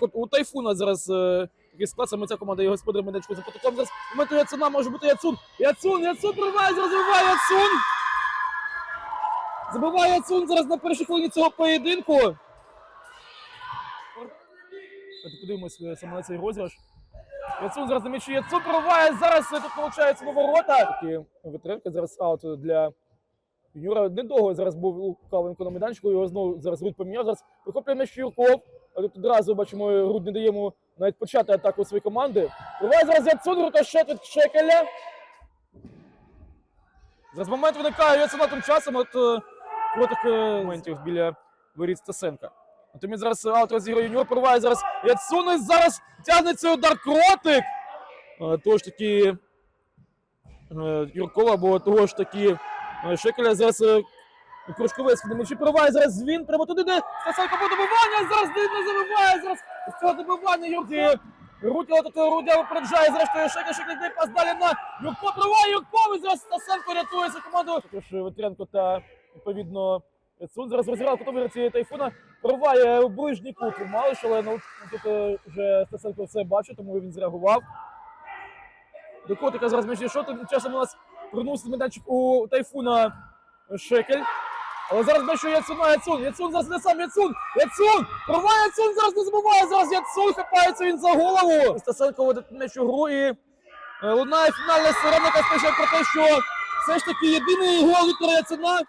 у Тайфуна зараз е, такий склад, саме ця команда є господарем медичку за потоком. Зараз моменту Яцуна може бути Яцун. Яцун, Яцун прориває, зараз забиває Яцун. Забиває Яцун зараз на першій хвилині цього поєдинку. Подивимось е, саме на цей розіграш. Яцун зараз на м'ячі. Яцун прориває. Зараз е, тут виходить на ворота. Такі витринки зараз аут для Юра недовго зараз був у Кавенко на майданчику, його знову зараз Руд поміняв. Зараз прихоплює м'яч Юрков. Тут одразу бачимо, Руд не дає йому навіть почати атаку своєї команди. Буває зараз Яцун, рикошет від Шекеля. Зараз момент виникає Яцуна тим часом от е, е, моментів біля воріт Стасенка. Натомість зараз аут розіграє юніор, прориває зараз Яцун і зараз тягнеться удар кротик. Того ж таки е, Юркова або того ж таки Шекеля зараз Кружковець на м'ячі прориває зараз він прямо туди, де Стасенко по добивання, зараз не забиває, зараз з цього добивання Юрки. Руділа тут Рудя випереджає, зрештою Шекель, Шекель йде пас далі на Юрко, прориває Юрков, і зараз Стасенко рятує за команду. Також Ветренко та відповідно Цун зараз розіграв кутовий тайфуна, прориває у ближній кут Малиш, але ну, тут е, вже Стасенко все бачить, тому він зреагував. До котика зараз м'яч що тим часом у нас вернувся майданчик у тайфуна Шекель. Але зараз бачу Яцуна, Яцун, Яцун зараз не сам Яцун, Яцун, прорває Яцун, зараз не забуває, зараз Яцун, хапається він за голову. Стасенко водить м'яч у гру і е, лунає фінальна сирена, яка про те, що все ж таки єдиний гол Віктора Яцуна